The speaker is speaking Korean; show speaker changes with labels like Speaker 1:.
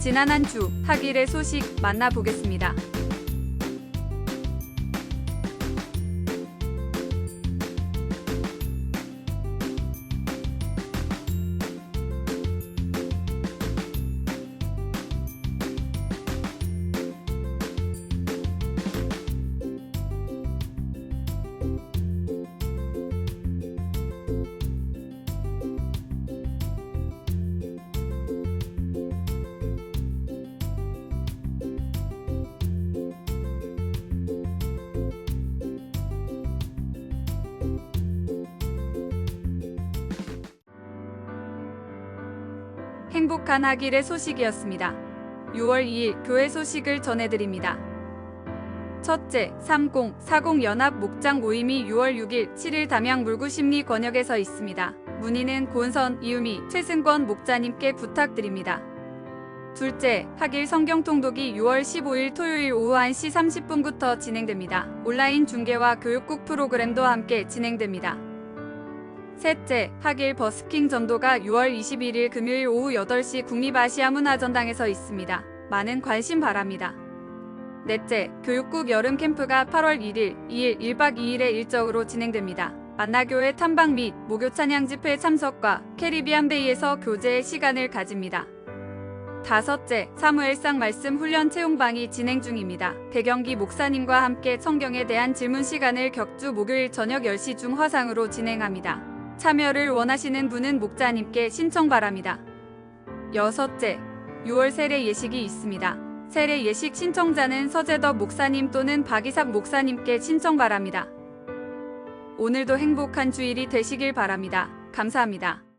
Speaker 1: 지난 한 주 학일의 소식 만나보겠습니다. 행복한 학일의 소식이었습니다. 6월 2일 교회 소식을 전해드립니다. 첫째, 3040 연합 목장 모임이 6월 6일 7일 담양 물구 심리 권역에서 있습니다. 문의는 고은선, 이유미, 최승권 목자님께 부탁드립니다. 둘째, 학일 성경 통독이 6월 15일 토요일 오후 1시 30분부터 진행됩니다. 온라인 중계와 교육국 프로그램도 함께 진행됩니다. 셋째, 학일 버스킹 전도가 6월 21일 금요일 오후 8시 국립아시아 문화전당에서 있습니다. 많은 관심 바랍니다. 넷째, 교육국 여름 캠프가 8월 1일, 2일, 1박 2일의 일정으로 진행됩니다. 만나교회 탐방 및 목요 찬양 집회 참석과 캐리비안 베이에서 교제의 시간을 가집니다. 다섯째, 사무엘상 말씀 훈련 채용방이 진행 중입니다. 배경기 목사님과 함께 성경에 대한 질문 시간을 격주 목요일 저녁 10시 중 화상으로 진행합니다. 참여를 원하시는 분은 목자님께 신청 바랍니다. 여섯째, 6월 세례 예식이 있습니다. 세례 예식 신청자는 서재덕 목사님 또는 박이삭 목사님께 신청 바랍니다. 오늘도 행복한 주일이 되시길 바랍니다. 감사합니다.